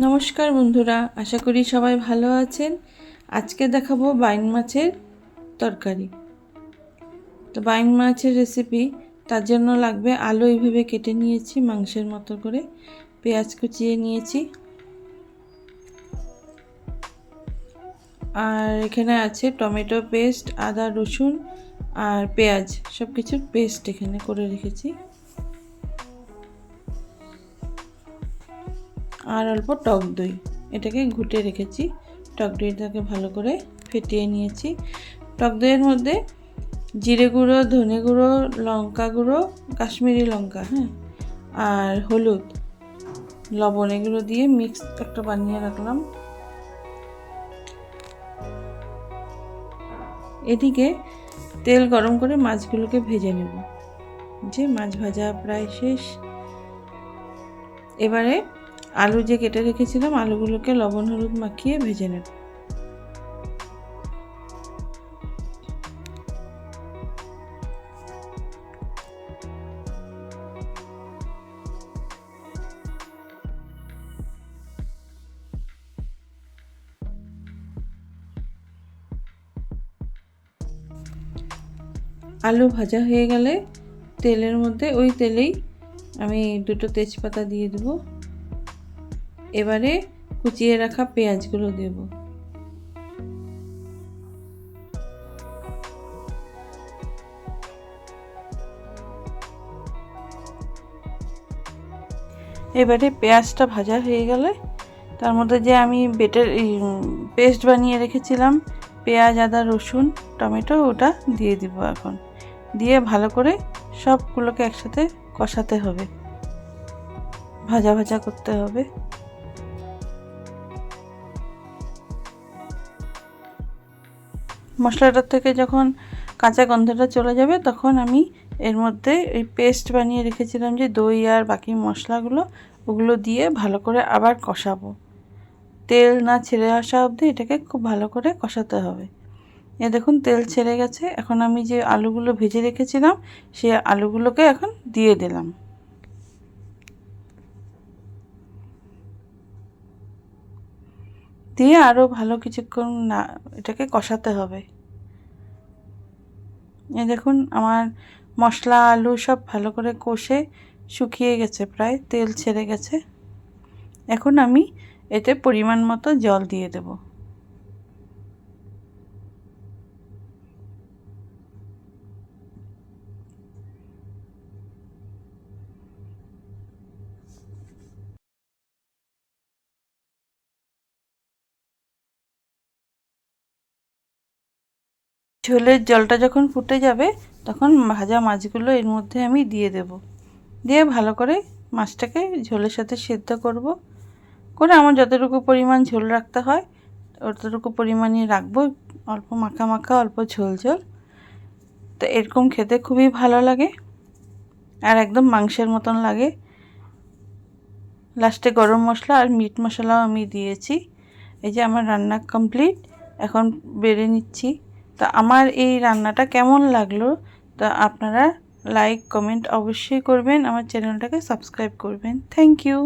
নমস্কার বন্ধুরা, আশা করি সবাই ভালো আছেন। আজকে দেখাবো বাইন মাছের তরকারি। তো বাইন মাছের রেসিপি তার জন্য লাগবে আলু এইভাবে কেটে নিয়েছি, মাংসের মতো করে। পেঁয়াজ কুচিয়ে নিয়েছি। আর এখানে আছে টমেটো পেস্ট, আদা রসুন আর পেঁয়াজ সব কিছুর পেস্ট এখানে করে রেখেছি। আর অল্প টক দই। এটাকে ঘুটে রেখেছি। টক দইটাকে ভালো করে ফেটিয়ে নিয়েছি। টক দইয়ের মধ্যে জিরে গুঁড়ো, ধনে গুঁড়ো, লঙ্কা গুঁড়ো, কাশ্মীরি লঙ্কা হ্যাঁ আর হলুদ, লবণ এগুলো দিয়ে মিক্স একটা বানিয়ে রাখলাম। এদিকে তেল গরম করে মাছগুলোকে ভেজে নেব। যে মাছ ভাজা প্রায় শেষ। এবারে আলু যে কেটে রেখেছিলাম, আলুগুলোকে লবণ, হলুদ মাখিয়ে ভেজে নেব। আলু ভাজা হয়ে গেলে তেলের মধ্যে, ওই তেলেই আমি দুটো তেজপাতা দিয়ে দেবো। এবারে কুচিয়ে রাখা পেঁয়াজগুলো দেব। এবারে পেঁয়াজটা ভাজা হয়ে গেলে তার মধ্যে যে আমি বেটের পেস্ট বানিয়ে রেখেছিলাম, পেঁয়াজ, আদা, রসুন, টমেটো, ওটা দিয়ে দিব এখন। দিয়ে ভালো করে সবগুলোকে একসাথে কষাতে হবে। ভাজা ভাজা করতে হবে। মশলাটার থেকে যখন কাঁচা গন্ধটা চলে যাবে, তখন আমি এর মধ্যে ওই পেস্ট বানিয়ে রেখেছিলাম যে দই আর বাকি মশলাগুলো, ওগুলো দিয়ে ভালো করে আবার কষাবো। তেল না ছেড়ে আসা অবধি এটাকে খুব ভালো করে কষাতে হবে। এ দেখুন, তেল ছেড়ে গেছে। এখন আমি যে আলুগুলো ভেজে রেখেছিলাম সেই আলুগুলোকে এখন দিয়ে দিলাম। দিয়ে আরও ভালো কিছুক্ষণ না, এটাকে কষাতে হবে। এ দেখুন, আমার মশলা, আলু সব ভালো করে কষে শুকিয়ে গেছে, প্রায় তেল ছেড়ে গেছে। এখন আমি এতে পরিমাণ মতো জল দিয়ে দেবো। ঝোলের জলটা যখন ফুটে যাবে, তখন ভাজা মাছগুলো এর মধ্যে আমি দিয়ে দেব। দিয়ে ভালো করে মাছটাকে ঝোলের সাথে সেদ্ধ করব। করে আমার যতটুকু পরিমাণ ঝোল রাখতে হয়, অতটুকু পরিমাণই রাখব, অল্প মাখা মাখা, অল্প ঝোল ঝোল। তো এরকম খেতে খুবই ভালো লাগে আর একদম মাংসের মতন লাগে। লাস্টে গরম মশলা আর মিট মশলাও আমি দিয়েছি। এই যে আমার রান্না কমপ্লিট, এখন বেড়ে নিচ্ছি। তো আমার এই রান্নাটা কেমন লাগল? তা আপনারা লাইক কমেন্ট অবশ্যই করবেন, আমার চ্যানেলটাকে সাবস্ক্রাইব করবেন। Thank you